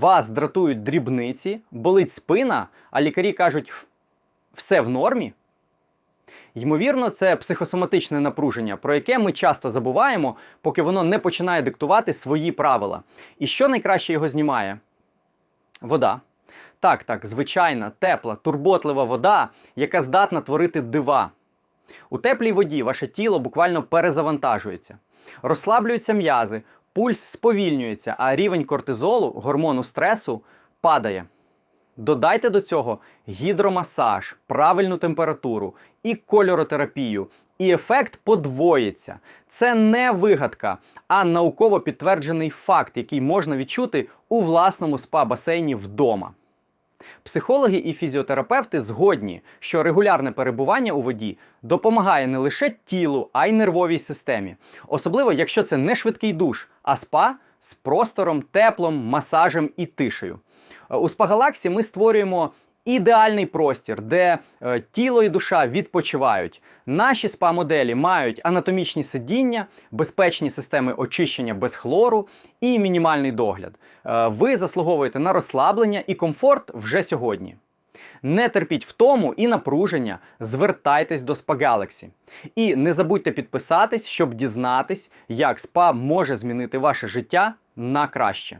вас дратують дрібниці, болить спина, а лікарі кажуть, все в нормі. Ймовірно, це психосоматичне напруження, про яке ми часто забуваємо, поки воно не починає диктувати свої правила. І що найкраще його знімає? Вода. Так, так, звичайна, тепла, турботлива вода, яка здатна творити дива. У теплій воді ваше тіло буквально перезавантажується. Розслаблюються м'язи, пульс сповільнюється, а рівень кортизолу, гормону стресу, падає. Додайте до цього гідромасаж, правильну температуру і кольоротерапію, і ефект подвоїться. Це не вигадка, а науково підтверджений факт, який можна відчути у власному спа-басейні вдома. Психологи і фізіотерапевти згодні, що регулярне перебування у воді допомагає не лише тілу, а й нервовій системі. Особливо, якщо це не швидкий душ, а спа з простором, теплом, масажем і тишею. Е, У спагалаксі ми створюємо ідеальний простір, де е, тіло і душа відпочивають. Наші спа-моделі мають анатомічні сидіння, безпечні системи очищення без хлору і мінімальний догляд. Е, ви заслуговуєте на розслаблення і комфорт вже сьогодні. Не терпіть втому і напруження, звертайтесь до Spa Galaxy. І не забудьте підписатись, щоб дізнатись, як спа може змінити ваше життя на краще.